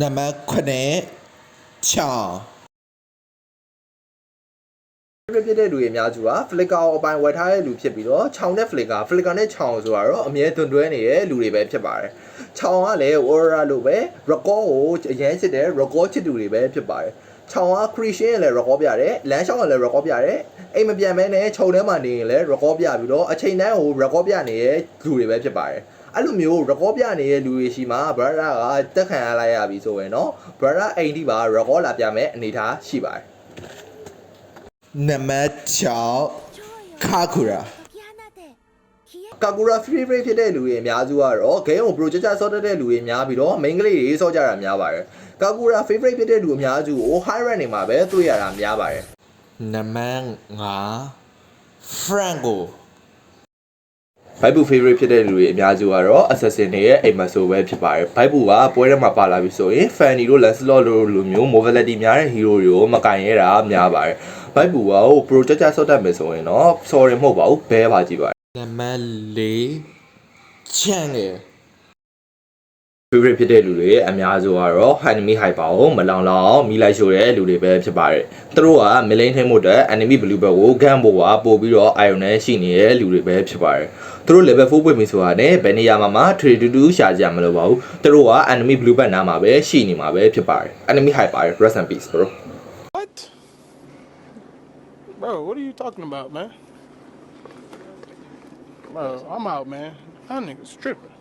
နံပါတ်9ချောင်းပြပြတဲ့လူတွေအများစုက Flickr ကိုအပိုင်ဝယ်ထားတဲ့လူဖြစ်ပြီးတော့ခြောင်တဲ့ Flickr Flickr နဲ့ခြောင်ဆိုတာတော့အမြဲတွင်တွဲနေတဲ့လူတွေပဲဖြစ်ပါတယ်။ခြောင်ကလည်း Aura လို့ပဲ record ကိုအရင်ချစ်တဲ့ record ချစ်သူတွေပဲဖြစ်ပါတယ်။ခြောင်က creation ရဲ့လည်း record ပြတယ်လမ်းလျှောက်ကလည်း record ပြတယ်အိမ်မပြန်မဲနဲ့ခြုံထဲမှာနေရင်လည်း record ပြပြီးတော့အချိန်တိုင်းကို record ပြနေတဲ့လူတွေပဲဖြစ်ပါတယ်။ အဲ့လိုမျိုး record ပြနေတဲ့လူတွေရှိမှ brother ကတက်ခံရလိုက်ရပြီဆိုရင်เนาะ brother အိမ်ဒီပါ record လာပြမယ်အနေထားရှိပါတယ်နံပါတ်6ကာကူရာကာကူရာ free free ဖြစ်တဲ့လူတွေအများစုကတော့ဂိမ်းကို project ချဆော့တဲ့လူတွေများပြီးတော့ main ကလေးတွေဆော့ကြတာများပါတယ်ကာကူရာ favorite ဖြစ်တဲ့လူအများစုကို high rank နေမှာပဲတွေ့ရတာများပါတယ်နံပါတ်9 Franco ဘိုက်ဘူ favorite ဖြစ်တဲ့လူတွေအများစုကတော့ assassin တွေရဲ့အိမ်မဆိုပဲဖြစ်ပါတယ်ဘိုက်ဘူကပွဲထဲမှာပါလာပြီဆိုရင် fanny တို့ lancelot တို့လိုမျိုး mobility များတဲ့ hero တွေကိုမကင်ရတာများပါတယ်ဘိုက်ဘူကဟို project ဆော့တတ်မယ်ဆိုရင်တော့ sorry မဟုတ်ပါဘူးဘဲပါကြည့်ပါနံပါတ်4ချန်ငယ် favorite ဖြစ်တဲ့လူတွေအများစုကတော့ enemy hyper ကိုမလောင်လောင်မိလိုက်ရှို့တဲ့လူတွေပဲဖြစ်ပါတယ်။သူတို့က million ထင်းမှုအတွက် enemy blue belt ကို gun ပေါ်ကပို့ပြီးတော့ iron နဲ့ရှိနေတဲ့လူတွေပဲဖြစ်ပါတယ်။သူတို့ level 4ပွင့်ပြီဆိုတာနဲ့ဘယ်နေရာမှာမှ trade to do ရှာကြမလို့ပါဘူး။သူတို့က enemy blue belt နားမှာပဲရှိနေမှာပဲဖြစ်ပါတယ်။ enemy hyper rest in peace bro What? Bro, what are you talking about, man? Bro, I'm out, man. That nigga's tripping.